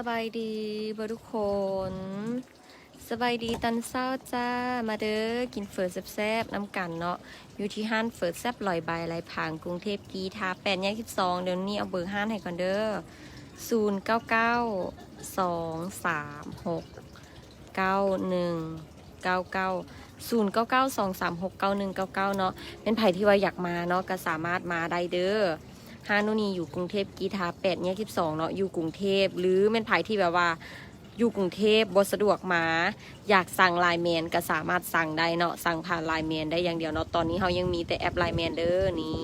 สบายดีเบอร์ทุกคน สบายดีตอนเศร้าจ้า มาเด้อกินเฟิร์แซ่บๆน้ำกันเนาะอยู่ที่ห้านเฟิร์แซ่บลอยใบไหลผางกรุงเทพกีทาแปดแยกสิบสองเดี๋ยวนี้เอาเบอร์ห้านให้ก่อนเด้อศูนย์เก้าเก้าสองสามหกเก้าหนึ่งเก้าเก้าศูนย์เก้าเก้าสองสามหกเก้าหนึ่งเก้าเก้าเนาะเป็นไผ่ที่ว่าอยากมาเนาะก็สามารถมาได้เด้อ ฮานุนีอยู่กรุงเทพกีทาแปดเนี่ยสิบสองเนาะอยู่กรุงเทพหรือเป็นไผที่แบบว่าอยู่กรุงเทพบสะดวกมาอยากสั่งไลน์แมนก็สามารถสั่งได้เนาะสั่งผ่านไลน์แมนได้อย่างเดียวเนาะตอนนี้เขายังมีแต่แอปไลน์แมนเด้อนี่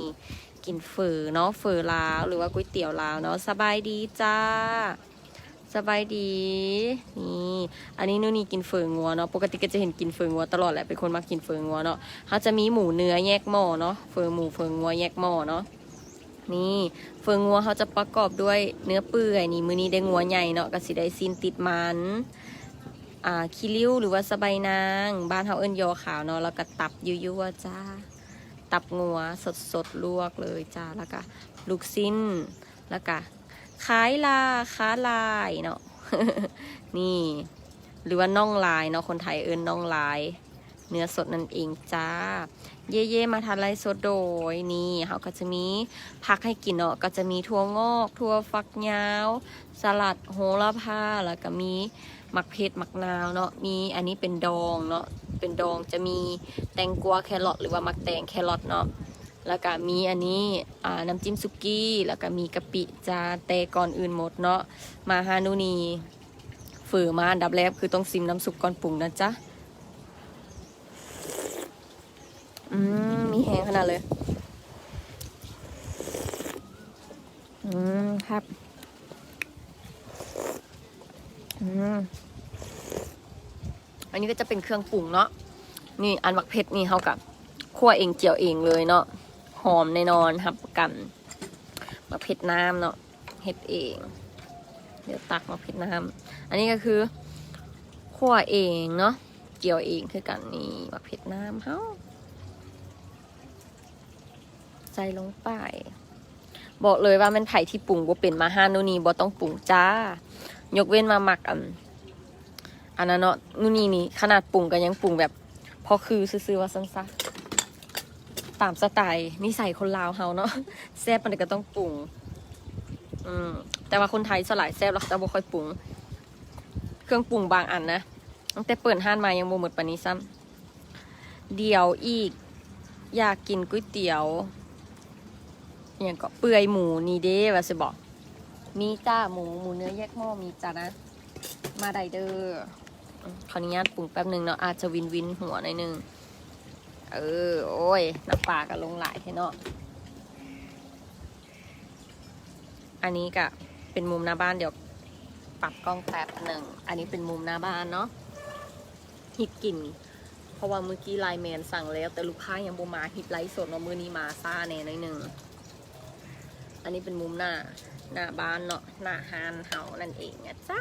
กินเฟอเนาะเฟอลาวหรือว่าก๋วยเตี๋ยวลาวเนาะสบายดีจ้า สบายดีนี่อันนี้นู่นนี่กินเฟองัวเนาะปกติก็จะเห็นกินเฟองัวตลอดแหละเป็นคนมากินเฟองัวเนาะเขาจะมีหมูเนื้อแยกหม้อเนาะเฟอหมูเฟองัวแยกหม้อเนาะ นี่เฟืองงัวเขาจะประกอบด้วยเนื้อเปื่อยนี่มือนี้ได้งัวใหญ่เนาะก็สิได้ซีนติดมันอ่าคิริ้วหรือว่าสะใบายนาง บ้านเขาเอิ้นยอขาวเนาะแล้วก็ตับยั่วๆจ้า ตับงัวสดสดลวกเลยจ้าแล้วก็ลูกสิ้นแล้วก็ขายลาค้าลายเนาะนี่ หรือว่าน่องลายเนาะคนไทยเอิ้นน่องลาย เนื้อสดนั่นเองจ้า เย่ๆมาทานไรสดโดยนี่เขาก็จะมีผักให้กินเนาะก็จะมีถั่วงอกถั่วฟักยาว สลัดโหระพาแล้วก็มีมักเผ็ดมักนาวเนาะมีอันนี้เป็นดองเนาะเป็นดองจะมีแตงกวาแครอทหรือว่ามักแตงแครอทเนาะแล้วก็มีอันนี้น้ำจิ้มซุกี้ แล้วก็มีกะปิจาแต่ก่อนอื่นหมดเนาะมาฮานูนี ฝือมาอันดับแรกคือต้องซิมน้ำซุปก่อนปรุงนะจ๊ะ อืมมีแหงขนาดเลย อืมครับ อืมอันนี้ก็จะเป็นเครื่องปรุงเนาะ นี่อันมักเผ็ดนี่เขากับคั่วเองเจียวเองเลยเนาะ หอมแน่นอนครับกันมักเผ็ดน้ำเนาะเฮ็ดเอง เดี๋ยวตักมักเผ็ดน้ำอันนี้ก็คือคั่วเองเนาะ เจียวเองคือกันนี่มักเผ็ดน้ำเฮา ใส่ลงไป บอกเลยว่ามันไผ่ที่ปรุงบ่เป็นมาฮานูนีบ่ต้องปรุงจ้า ยกเว้นมาหมักอันอันนั้นเนาะนูนีนี่ขนาดปรุงก็ยังปรุงแบบพอคือซื่อว่าซั่นซะตามสไตล์นิสัยคนลาวเฮาเนาะแซ่บมันก็ต้องปรุง อืมแต่ว่าคนไทยสลายแซ่บแล้วจะบ่ค่อยปรุง เครื่องปรุงบางอันนะตั้งแต่เปิดห้านมายังบ่หมดปานนี้ซ้ำเดี๋ยวอีกอยากกินก๋วยเตี๋ยว อย่างก็เปื่อยหมูนี่เด้ว่าสิบอก มีจ้าหมูหมูเนื้อแยกหม้อมีจ้านะ มาไดเดอร์ขออนุญาตปรุงแป๊บหนึ่งเนาะอาจจะวินวินหัวหน่อยนึง เออ โอ้ยน้ำปลาก็ลงหลายแค่เนาะอันนี้ก็เป็นมุมหน้าบ้านเดี๋ยวปรับกล้องแป๊บหนึ่ง อันนี้เป็นมุมหน้าบ้านเนาะฮิตกลิ่น เพราะว่าเมื่อกี้ไลน์แมนสั่งแล้ว แต่ลูกค้ายังบ่มาฮิตไลฟ์สดเนาะมือนี้มาซ่าแน่หน่อยหนึ่ง อันนี้เป็นมุมหน้า หน้าบ้านเนาะ หน้าฮานเฮานั่นเองนะจ๊ะ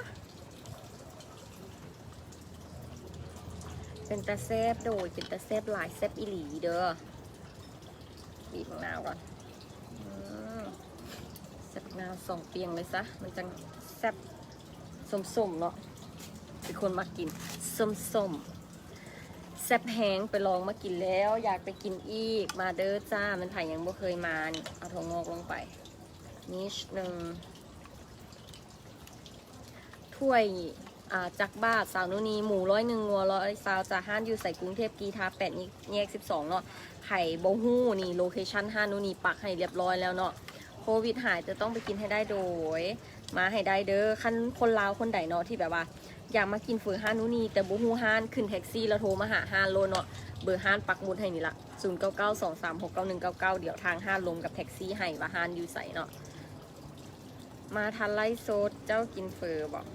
เป็นตาเซฟโดยเป็นตาเซฟลายเซฟอีหลีเด้อบีบมะนาวก่อนอืมเซฟมะนาวสองเปียงเลยซะ มันจะแซบสมๆเนาะเป็นคนมากินส้มๆแซบแห้งไปลองมากินแล้ว อยากไปกินอีกมาเด้อจ้า มันถ่ายยังบ่เคยมานี่เอาถั่วงอกลงไป นิดหนึ่งถ้วยอ่าจักบ้าทสาวนุนีหมูร้อยหนึ่งงัวร้อยสาวจากห้านอยู่ใส่กรุงเทพกีทาแปดแยกสิบสองเนาะไข่โบฮู้นี่โลเคชั่นห้านุนีปักให้เรียบร้อยแล้วเนาะโควิดหายจะต้องไปกินให้ได้โดย มาให้ได้เด้อคันคนลาวคนใดเนาะที่แบบว่า อยากมากินเฟอร์ฮานุนีแต่โบฮู้ห้านขึ้นแท็กซี่แล้วโทรมาหาห้านโลเนาะเบอร์ห้านปักมุดให้นี่ละ0 9 9 2 3 6 9 1 9 9เดี๋ยวทางห้านลงกับแท็กซี่ให้ว่าห้านอยู่ใส่เนาะ มาทันไล่โซดเจ้ากินเฟอร์บอก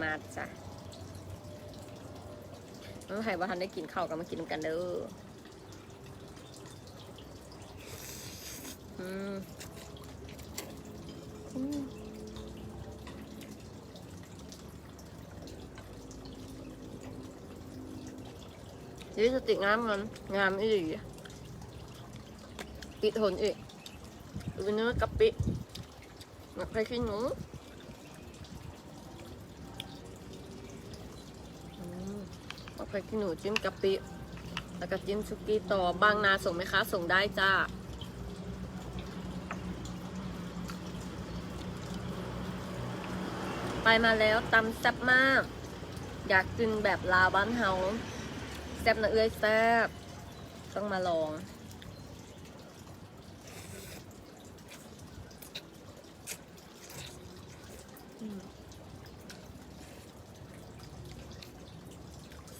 มาจ้ะน้องไห้ว่าทันได้กินข้าวกันมากินกันเด้ออืมอืมลิสติกงามมันงามอีหลีปิดทนอีกดูเนื้อกะปิ ไปขี้หนูเอาไปขี้หนูจิ้มกะปิ แล้วก็จิ้มชุกี้ต่อบางนาส่งไหมคะ ส่งได้จ้าไปมาแล้วตำแซ่บมาก อยากกินแบบลาวบ้านเฮาแซ่บนะเอ้ยแซ่บต้องมาลอง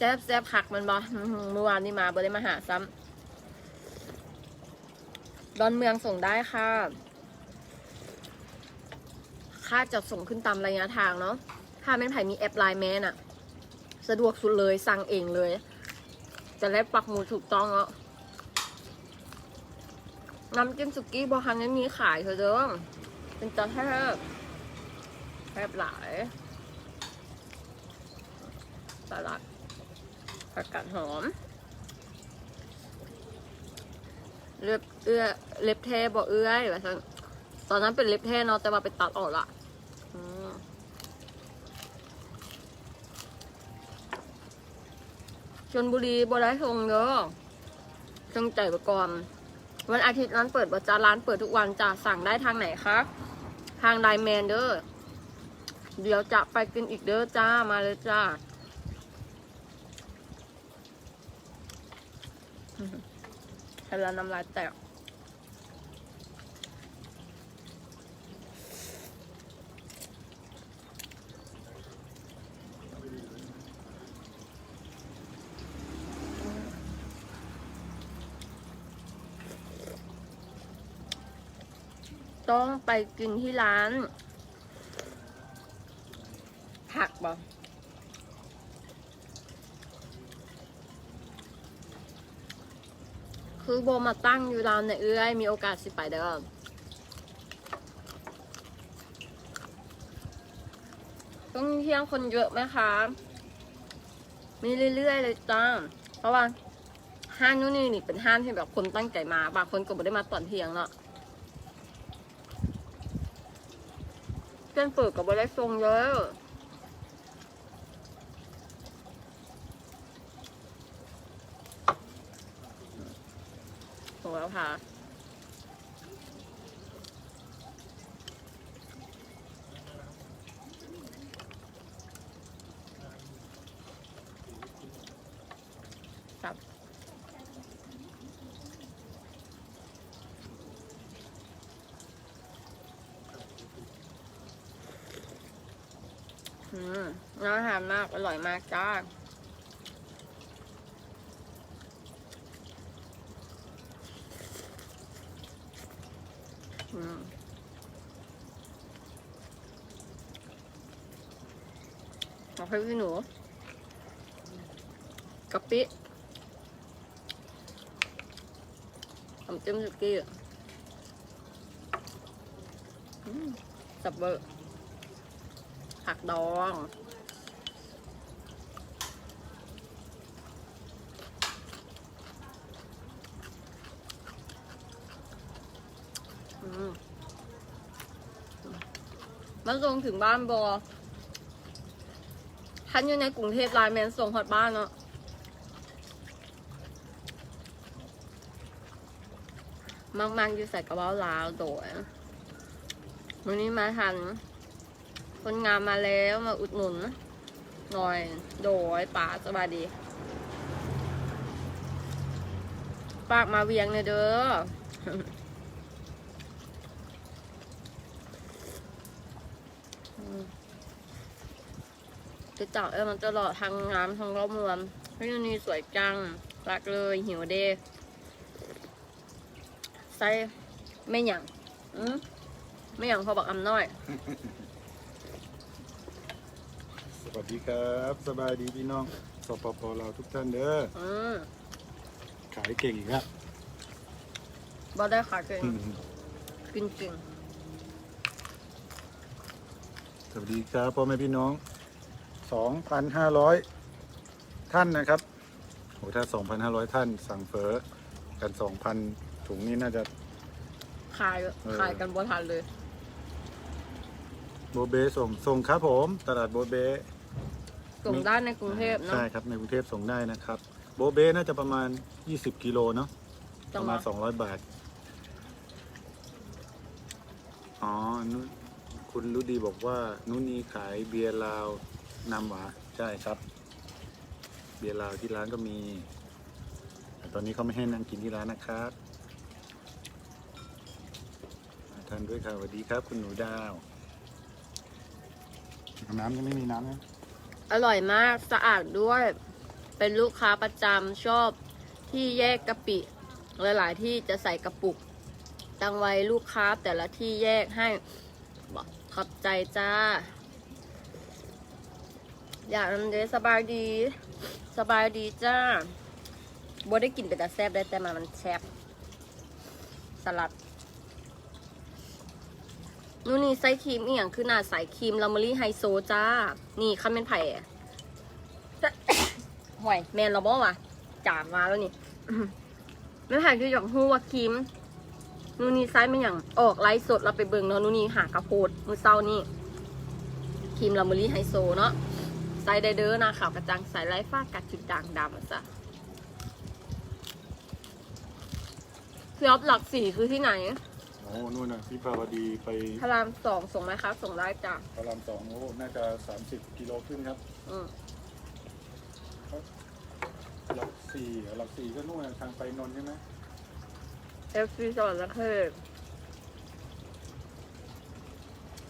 ซ่บแซ่บผักมันบอเมื่อวานนี้มาบ่ได้มาหาซ้ำดอนเมืองส่งได้ค่ะ ค่าจะส่งขึ้นตามระยะทางเนาะถ้าแม่นไผ่มีแอปไลน์แม่นอะสะดวกสุดเลยสั่งเองเลย จะได้ปักหมูถูกต้องเนาะน้ำจิ้มสุกี้บอฮันนั้นมีขายเถอะเด้อเป็นตาแทบแทบหลายสลัด ผักกาดหอม เล็บเอื้อเล็บเทบอเอื้อยแบบนั้นตอนนั้นเป็นเล็บเทเนาะแต่ว่าไปตัดออกละอืมชนบุรีบได้ทรงเด้อจงใจไว้ก่อนวันอาทิตย์ร้านเปิดประจาร้านเปิดทุกวันจะสั่งได้ทางไหนคะทางไลน์แมนเด้อเดี๋ยวจะไปกินอีกเด้อจ้ามาเลยจ้า แล้วน้ำลายแตกต้องไปกินที่ร้าน ผักบ่ คือโบมาตั้งอยู่ร้านในเอื้อยมีโอกาสสิไปเด้อต้องเที่ยงคนเยอะไหมคะ มีเรื่อยๆเลยจ้า เพราะว่าห้างนู่นนี่นี่เป็นห้างที่แบบคนตั้งใจมา บางคนก็ไม่ได้มาตอนเที่ยงเนาะเส้นเปิดกับบได้ทรงเยอะ ค่ะครับอืมน่าทานมาก อร่อยมากจ้า อืม ขอให้พี่หนูกะปิน้ำจิ้มสุกี้สับเบอร์ผักดองอืมมาส่งถึงบ้านบอ ท่านอยู่ในกรุงเทพไลน์แมนส่งฮอดบ้านเนาะมากๆอยู่ใส่กระเป๋าลาวโดยวันนี้มาทัน คนงานมาแล้วมาอุดหนุน หน่อย โดยป๋าสวัสดีฝากมาเวียงเนี่ยเด้อ จะจับเออมันตลอดทางงามทางรอบเมืองพี่นี่สวยจังรักเลยหิวเดใส่ไม่หยังอืมไม่หยังเขาบอกอำน้อย สวัสดีครับ สบายดีพี่น้องสปปเราวทุกท่านเด้ออืมขายเก่งอีกแล้วบ่ได้ขาเก่งกินจริงสวัสดีครับพ่อแม่พี่น้อง 2,500 ท่านนะครับโหถ้า 2,500 ท่าน สั่งเฟอกัน 2,000 ถุงนี้น่าจะ ขายเออ ขายกันบ่ทันเลย โบเบส่งส่งครับผม ตลาดโบเบ ส่งได้ในกรุงเทพเนาะใช่ครับในกรุงเทพส่งได้นะครับ โบเบน่าจะประมาณ 20 กิโลเนาะจัปงระหมาวัณ ด200 บาท อ๋อนุคุณรุดีบอกว่า นุนีขายเบียร์ลาว นำหวาใช่ครับ เบียร์ลาวที่ร้านก็มีแต่ตอนนี้เขาไม่ให้นั่งกินที่ร้านนะครับมาทานด้วยค่ะสวัสดีครับ คุณหนูดาว น้ำยังไม่มีน้ำนะอร่อยมากสะอาดด้วย เป็นลูกค้าประจำชอบที่แยกกะปิหลายๆที่จะใส่กระปุกตั้งไว้ลูกค้าแต่ละที่แยกให้บอกขอบใจจ้า อยากนำเดสบายดี สบายดีจ้าบัได้กินเป็นแต่แซบได้แต่มามันแซบสลัดนู่นนี่ไส้ครีมอีหยังคือหน้าใสครีมลาเมอรี่ไฮโซจ้า นี่ข้าเป็นไผ่ห่วยแมนเราบอกว่าจามมาแล้วนี่ไม่ไผ่คืออยากฮู้ว่าครีมนู่นนี่ไซส์มันอย่างออกไลฟ์สดเราไปเบิ่งเนาะนู่นนี่หากระโพดมือเศร้านี่ครีมลาเมอรี่ไฮโซเนาะ ไซส์ไดเดอร์หนาขาวกระจังใสไร้ฝ้ากัดจุดด่างดำอะจ้ะพี่อ๊อฟหลักสี่คือที่ไหน โอ้นู่นน่ะพี่ภาวดีไปพระรามสองส่งไหมครับส่งได้จ้ะพระรามสองโอ้น่าจะ30กิโลขึ้นครับอืมหลักสี่หลักสี่ก็นู่นน่ะทางไปนนท์ใช่ไหมเอฟซีสวัสดีค่ะ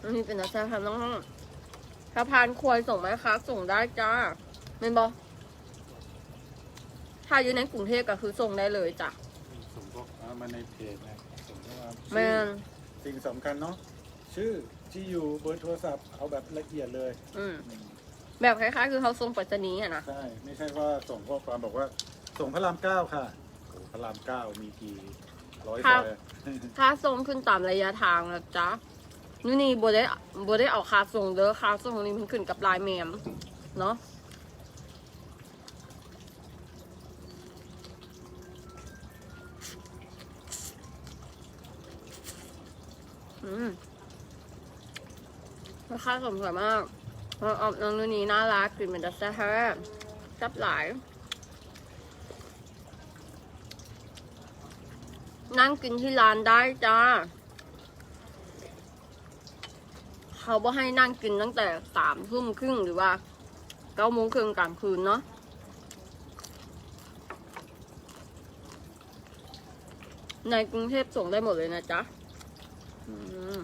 อันนี้เป็นนักแสดงน้อง ถ้าพานควรส่งไหมคะ ส่งได้จ้าเมนบอถ้าอยู่ในกรุงเทพก็คือส่งได้เลยจ้ะส่งพวกอ่ามาในเพจนะส่งเข้ามาแมนสิ่งสำคัญเนาะชื่อที่อยู่เบอร์โทรศัพท์เอาแบบละเอียดเลย อืมแบบคล้ายๆ คือเขาส่งไปรษณีย์อะนะใช่ไม่ใช่ว่าส่งข้อความบอกว่า ส่งพระรามเก้าค่ะโอ้พระรามเก้ามีกี่ร้อยซอยอะค่าส่งขึ้นตามระยะทางนะจ๊ะ นี่นี่โบได้โบได้เอาคาส่งเด้อคาส่งนี่มันขึ้นกับลน์แมมเนาะอืมราคาสมสวยมากเออออกน้องนุ่นนี้น่ารักกลิ่นเหมือนดัสเซอร์แฮร์จับหลาย นั่งกินที่ร้านได้จ้า เขาบอกให้นั่งกินตั้งแต่สามทุ่มครึ่งหรือว่าเก้าโมงครึ่งกลางคืนเนาะในกรุงเทพส่งได้หมดเลยนะจ๊ะอืม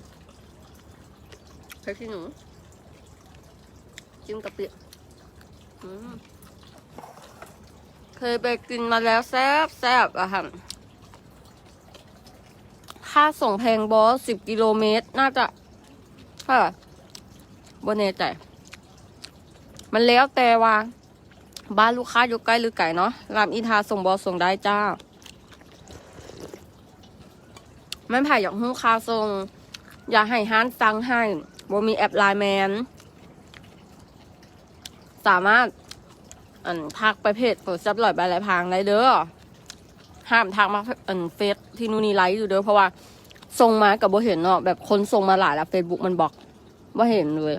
ใช้ที่หนู จิ้มกะปิเคยไปกินมาแล้วแซ่บแซ่บอะค่ะค่าส่งแพงบอสสิบกิโลเมตร น่าจะ เท่าไหร่บนเนใจมันแล้วแต่ว่า บ้านลูกค้าอยู่ใกล้หรือไกลเนาะรามอินทราส่งบอส่งได้จ้าไม่ผ่ายอยากหู้ค่าส่ง อยากให้ห้านสั่งให้บมีแอปไลน์แมน สามารถอันทักไปเพจเปิดซับลอยใบลายพรางได้เด้อห้ามทักมาอันเฟซที่นู่นนี่ไลฟ์อยู่เด้อเพราะว่า ส่งมากับบ่เห็นเนาะแบบคนส่งมาหลายแล้วเฟซบุ๊กมันบอกว่าเห็นเลย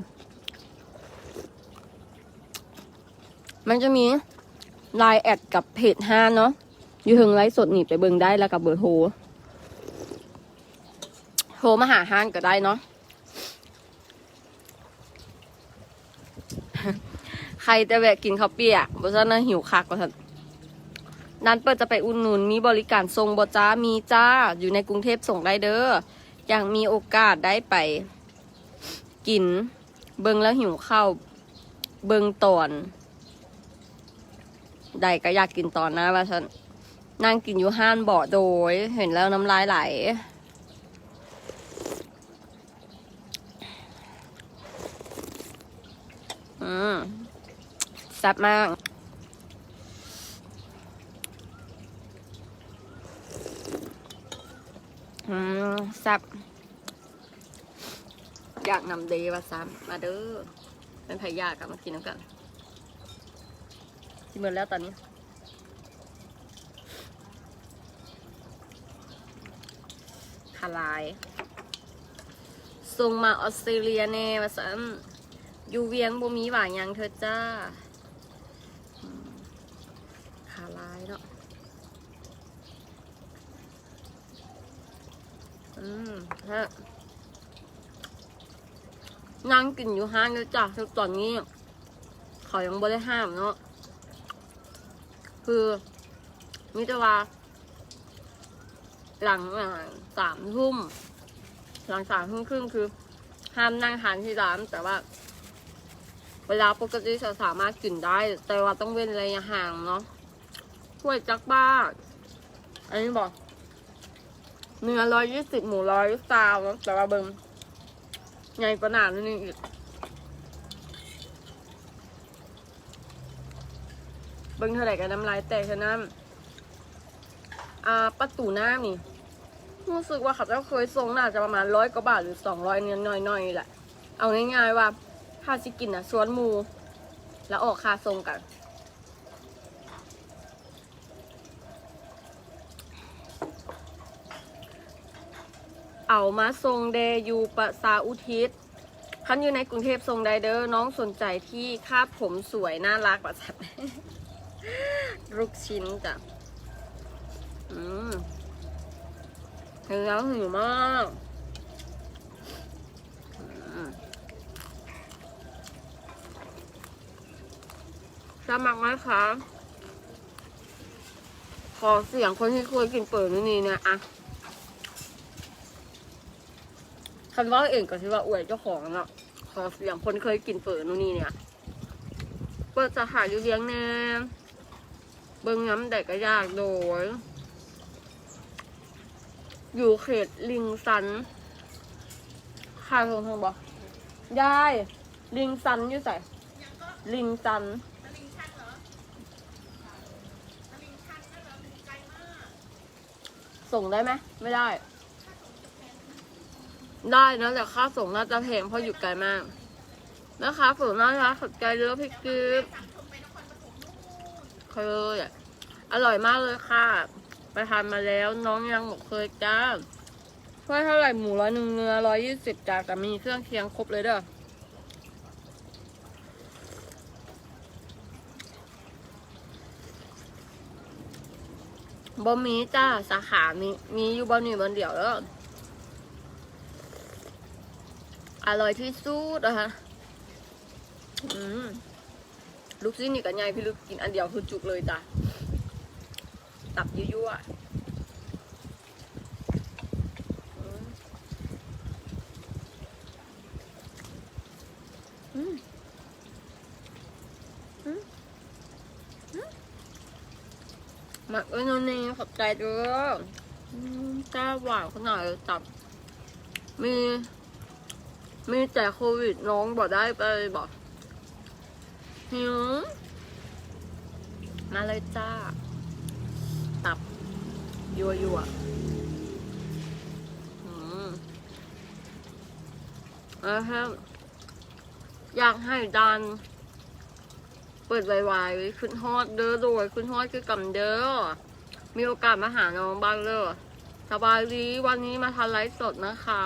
มันจะมีไลน์แอดกับเพจห้าเนาะอยู่ถึงไลฟ์สดนี่ไปเบิ่งได้แล้วกับเบอร์โทรโทรมาหาห้างก็ได้เนาะใครจะแวะกินข้าวเปียกบ่ซันนะหิวคักว่าซั่น นั้นเปิดจะไปอุ่นหนุนมีบริการส่งบจ้ามีจ้าอยู่ในกรุงเทพส่งได้เด้ออยากมีโอกาสได้ไป กิน เบิงแล้วหิวข้าวเบิงตอนใดก็อยากกินตอนนะว่าฉันนั่งกินอยู่ห้านเบาะโดย เห็นแล้วน้ำลายไหลอืมแซ่บมาก อืมซ่บอยากนำเดย์มาซ้ำมาเด้อเป็นพยากลับมากินน้ำกันกินหมดแล้วตอนนี้คาลายส่งมาออสเตรเลียแน่มาซ้อยู่เวียงบ่มีหว่าหยังเธอจ้าอืมขาลายเนาะอืม ฮะนั่งกินอยู่ห้างเลยจ้ะตอนนี้เขายังบ่ได้ห้ามเนาะคือมิตรว่า หลังสามทุ่มหลังสามทุ่มครึ่งคือ ห้ามนั่งทานที่ร้านแต่ว่า เวลาปกติจะสามารถกินได้ แต่ว่าต้องเว้นระยะห่างเนาะถ้วยจักบ้าอันนี้บอก เนื้อร้อยยี่สิบหมูร้อยซาวนะแต่ว่าเบิงใหญ่กว่าหนาดนึงอีกเบิ้งเท่าไหร่กันน้ำลายแตกเท่านั้นอ่าประตูหน้ำนี่รู้สึกว่าเขาจะเคยทรงน่าจะประมาณร้อยกว่าบาทหรือสองร้อยเนี่ยน้อยๆแหละเอาง่ายๆว่าถ้าสิกินอะสวนหมู แล้วออกค่าทรงกัน เอามาทรงเดยูปะสาอุทิศคันอยู่ในกรุงเทพทรงไดเดอร์น้องสนใจที่คาดผมสวย น่ารักกว่าสัตว์ลูกชิ้นจ้ะ อืมเห็นแล้วหิวมากอืมสมัครไหมคะ ขอเสียงคนที่เคยกินเปิดนี่นี่เนี่ยอะ คันว่าเองก็ที่ว่าอวยเจ้าของเนาะขอเสียงคนเคยกินเปิดนู่นนี่เนี่ย เปิดสาขาอยู่เลี้ยงแน่เบิ้งน้ำแดกก็ยากโดย อยู่เขตลิงซันค่าทงทางบอกยายลิงซันอยู่ใส่ลิงซันส่งได้ไหมไม่ได้ ได้นะแต่ค่าส่งน่าจะแพงเพราะอยู่ไกลมากนะคะฝนน่ารักขอบใจเรือพี่กึ๊บเคยอะอร่อยมากเลยค่ะ ไปทานมาแล้วน้องยังบอกเคยจ้าถ้วยเท่าไหร่หมูร้อยหนึ่งเนื้อร้อยยี่สิบจ้าแต่มีเครื่องเคียงครบเลยเด้อบ่มีจ้าสาขามีมีอยู่บ่นี่บ่เดียวแล้ว อร่อยที่สุดนะคะอืมลูกชิ้นนี่กับยายพี่ลูกกินอันเดียวคือจุกเลยจ้ะ ตับยั่วๆอืมอืมอืมหมักไว้นนนี่ขอบใจด้ออืมจ้าหวานขนาดเลยตับ มี มีแต่โควิดน้องบอกได้ไปบอกหิวมาเลยจ้า ตับ ยัวยัวอืมแล้วครับอยากให้ดัน เปิดไวๆขึ้นฮอดเด้อโดยขึ้นฮอดคือกำเด้อ มีโอกาสมาหาน้องบ้างเลยสบายดีวันนี้มาทันไลฟ์สดนะคะ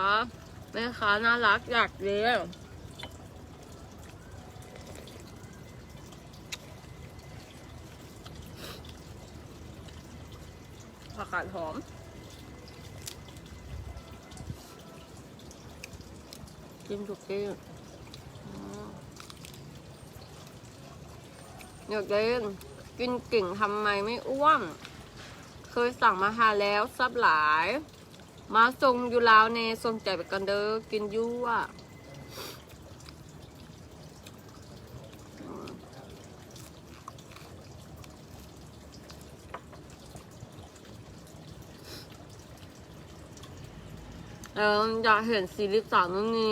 แม่ค้าน่ารักอยากเลี้ยงผักกาดหอม จิ้มทุกที่อืมอยากเล่นกินเก่งทำไมไม่อ้วน เคยสั่งมาหาแล้วซับหลาย มาส่งอยู่ลาวเนส่งใจไปกันเด้อกินยั่วเอออยากเห็นซีรีส์สามนู่นนี่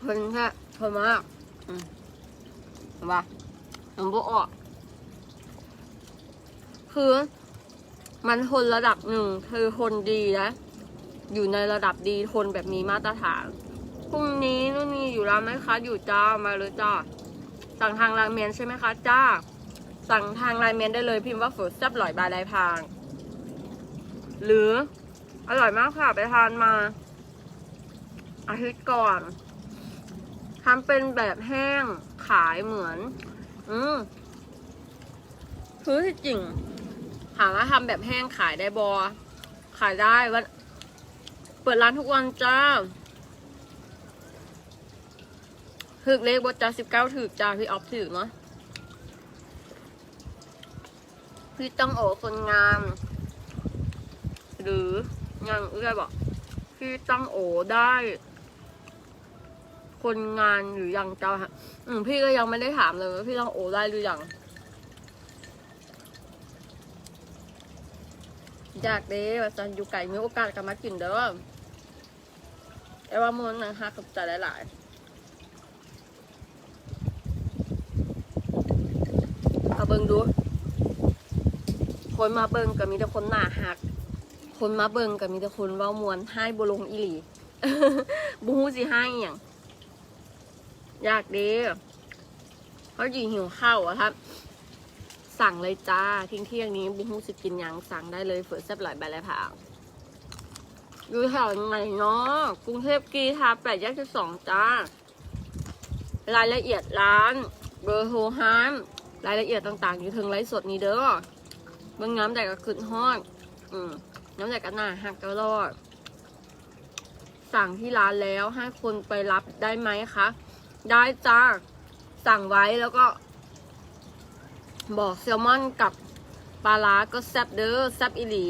เพิ่นแค่เพิ่นมากอืมเห็นปะมันบออกคือ มันทนระดับหนึ่งคือทนดีนะอยู่ในระดับดีทนแบบมีมาตรฐานพรุ่งนี้นู่นนี่อยู่ร้านไหมคะอยู่จ้ามาเลยจ้าสั่งทางไลน์แมนใช่ไหมคะจ้า สั่งทางไลน์แมนได้เลยพิมพ์ว่าฝนแซ่บหลอยบายไลายพาง หรืออร่อยมากค่ะไปทานมา อาทิตย์ก่อนทำเป็นแบบแห้งขายเหมือน อืมคือที่จริง ถามว่าทำแบบแห้งขายได้บอขายได้วันเปิดร้านทุกวันจ้าถึกเลขบจ้าสิบเก้าถึกจ้าพี่ออฟถึกเนาะพี่ต้องโอคนงาม หรือยังเอื้อบอกพี่ต้องโอได้ คนงานหรือยังเจ้าฮะอืมพี่ก็ยังไม่ได้ถามเลยว่าพี่ต้องโอได้หรือยัง อยากเด้ว่าจันอยู่ไก่มีโอกาสกลับมากินเด้อแต่ว่ามันนะฮะกับใจหลายๆเอาเบิ่งดู คนมาเบิ่งก็มีแต่คนหน้าหัก คนมาเบิ่งก็มีแต่คนเว้ามวนให้บลงอีหลีบูฮูสิให้อย่างอยากเดีเขาจีหิวข้าวอะครับ สั่งเลยจ้าที่ยงเที่ยงนี้บุ้งสิกินยังสั่งได้เลยเฟิร์สแซ่บหลายใบล้วผางอยู่แถวไหนเนาะกรุงเทพกีทาแปดแยกที่สองจ้า รายละเอียดร้าน เบอร์โทรห้ามรายละเอียดต่างๆ อยู่ถึงไลฟ์สดนี้เด้อเบิ่งน้ำแต่ก็ขึ้นฮอดอืมน้ำแต่ก็หน้าหักก็รอด สั่งที่ร้านแล้วให้คนไปรับได้ไหมคะ ได้จ้า สั่งไว้แล้วก็ บอกแซลมอนกับปลาร้าก็แซบเด้อแซบอีหลี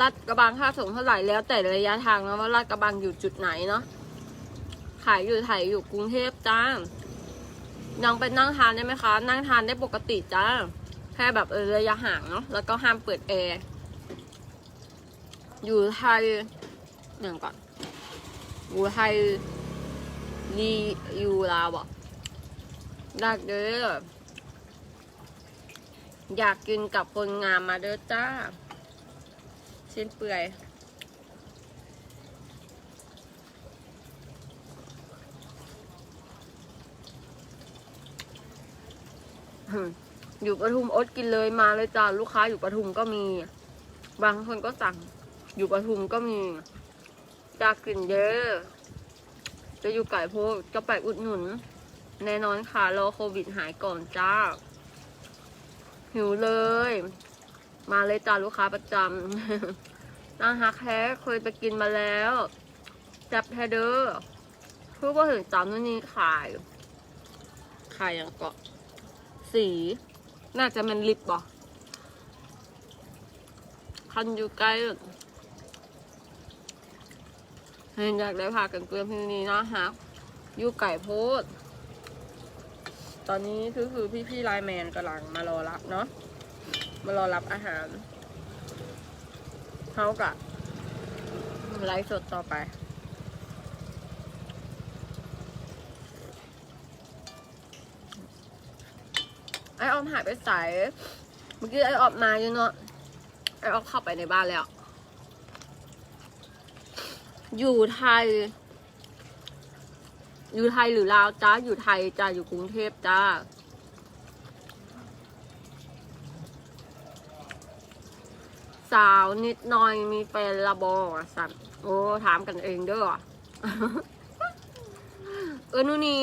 ลาดกระบังค่าส่งเท่าไหร่แล้วแต่ระยะทางนะว่าลาดกระบังอยู่จุดไหนเนาะขายอยู่ไทยอยู่กรุงเทพจ้ายังไปนั่งทานได้ไหมคะ นั่งทานได้ปกติจ้าแค่แบบเออระยะห่างเนาะแล้วก็ห้ามเปิดแอร์อยู่ไทยหนึ่งก่อนอยู่ไทยรีอยู่ลาวอะดักเด้อ อยากกินกับคนงามมาเด้อจ้า ชิ้นเปื่อย อยู่ปทุมอดกินเลยมาเลยจ้า ลูกค้าอยู่ปทุมก็มี บางคนก็สั่ง อยู่ปทุมก็มีอยากกินเยอะ จะอยู่ไก่โพก็ไปอุดหนุน แน่นอนค่ะรอโควิดหายก่อนจ้า หิวเลย มาเลยจ้าลูกค้าประจำนาฮักแท้เคยไปกินมาแล้วจับแทเดอร์เพื่อว่าถึงจำนู่นนี่ขายขายอย่างเกาะสี น่าจะเป็นลิปบ่คันอยู่ใกล้เห็นอยากได้พากันเกลือพี่นี้นะฮะอยู่ไก่โพด ตอนนี้คือคือพี่พี่ๆไลน์แมนกำลังมารอรับเนาะมารอรับอาหารเขากับไลฟ์สดต่อไป ไอออมหายไปใส่เมื่อกี้ไอออมมาอยู่เนาะไอออมเข้าไปในบ้านแล้ว อยู่ไทย อยู่ไทยหรือลาวจ้าอยู่ไทยจ้าอยู่กรุงเทพจ้า สาวนิดหน่อยมีแฟนละบอสัตว์โอ้ถามกันเองเด้อเออนู่นนี่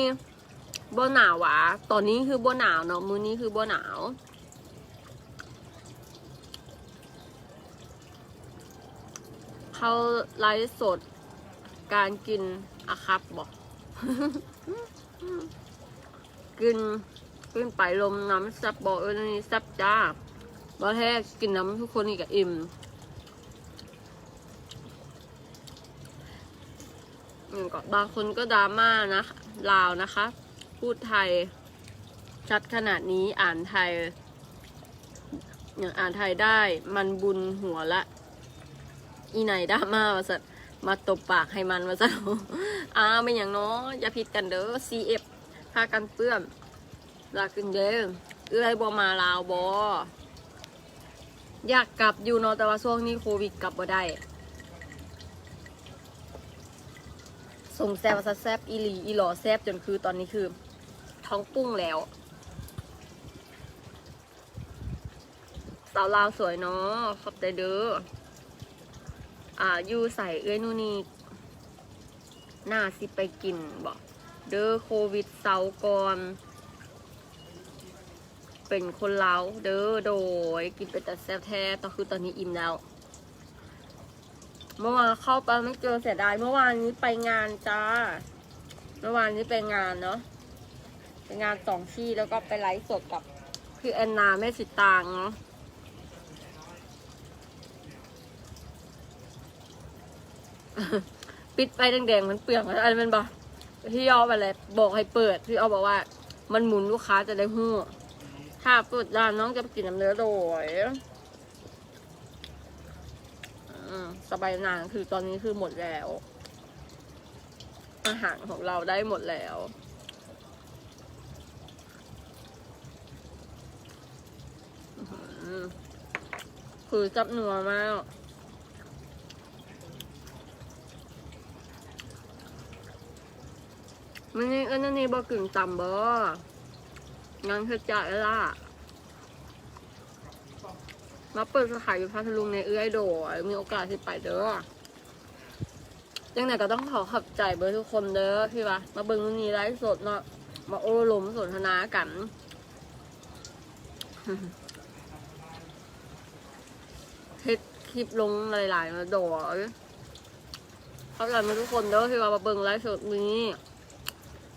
บ่หนาววะตอนนี้คือบ่หนาวเนาะมื้อนี้คือบ่หนาวเขาไลฟ์สดการกินอะครับบอก กินขึ้นไปลมน้ำซับบอกเออนี่ซับจ้าบอแท้กินน้ำทุกคนอีกกับอิ่มอืมก็บางคนก็ดราม่านะลาวนะคะ พูดไทย ชัดขนาดนี้อ่านไทยอย่างอ่านไทยได้มันบุญหัวละ อีไหนดราม่ามาสัตว์ มาตบปากให้มันมาสัตว์อ้าเป็นอย่างเน้ออย่าผิดกันเด้อ CF พากันเปื้อนลากินเด้อเอื้อยบอมาลาวบออยากกลับอยู่เนาะแต่ว่าช่วงนี้โควิดกลับบ่ได้ส่งแซวซะแซบอีหลีอีหลอแซบจนคือตอนนี้คือ ท้องปุ้งแล้ว สาวลาวสวยเนาะขอบใจเด้อ อ่าอยู่ใส่เอ้ยนูนี่น่าสิไปกินบอกเด้อโควิดเซาก่อนเป็นคนเล้าเด้อโดยกินเป็นแต่แซ่บแท้แต่คือตอนนี้อิ่มแล้ว เมื่อวานเข้าไปไม่เจอเสียดายเมื่อวานนี้ไปงานจ้า เมื่อวานนี้ไปงานเนาะไปงานสองที่แล้วก็ไปไลฟ์สดกับพี่แอนนาแม่สิตางเนาะ ปิดไปแดงๆมันเปลืองอะไรมันบอกพี่ยอไปเลยบอกให้เปิดพี่ยอบอกว่า มันหมุนลูกค้าจะได้หู้ถ้าเปิดร้านน้องจะไปกินน้ำเนื้อโดยสบายนานคือตอนนี้คือหมดแล้ว อาหารของเราได้หมดแล้วคือจับนัวมาก มันนี่อันนี้บ่กึ่งต่ำบ่งานคือจ่ายล่ะมาเปิดสาขาอยู่พัทลุงในเอื้อยโดยมีโอกาสที่ไปเด้อยังไงก็ต้องขอขอบใจเบอร์ทุกคนเด้อที่ว่ามาเบิ่งนี่ไลฟ์สดเนาะมาโอ้ลมสนทนากันเฮ็ดคลิปลงหลายๆมาโดยขอบใจมาทุกคนเด้อที่ว่ามาเบิ่งไลฟ์สดนี้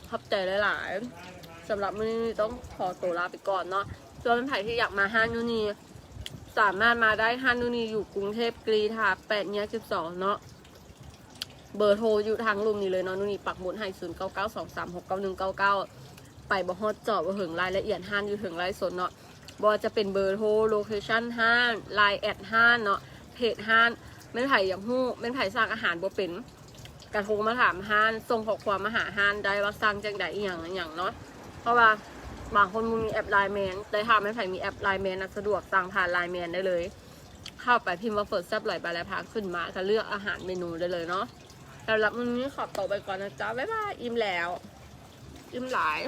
ขอบใจหลายๆสำหรับมื้อนี้ต้องขอตัวลาไปก่อนเนาะส่วนใครที่อยากมาห้างนูนีสามารถมาได้ห้างนูนีอยู่กรุงเทพกรีฑาแปดแยกสิบสองเนาะเบอร์โทรอยู่ทางลุมนี้เลยเนาะนูนีปักหมุดให้ศูนย์เก้าเก้าสองสามหกเก้าหนึ่งเก้าเก้าไปบ่ฮอดเจาะบ่ถึงรายละเอียดห้างอยู่ถึงไลฟ์สดเนาะบ่ว่าจะเป็นเบอร์โทรโลเคชั่นห้างไลน์แอดห้างเนาะเพจห้างแม่นไผ่อย่างฮู้แม่นไผ่สร้างอาหารบ่เป็น กระโทรมาถามฮานส่งข้อความมาหาฮานได้ว่าสร้างจังใดอีหย่างอหย่างเนาะเพราะว่าบางคนมึงมีแอปไลน์แมนแต่ถ้าไม่ใครมีแอปไลน์แมนนะสะดวกสั่งผ่านไลน์แมนได้เลย เข้าไปพิมพ์ว่าเฟิร์สแซบไหลไปแล้วพาขึ้นมาก็เลือกอาหารเมนูได้เลยเนาะสำหรับวันนี้ขอตัวไปก่อนนะจ๊ะบ๊ายบายอิ่มแล้วอิ่มหลาย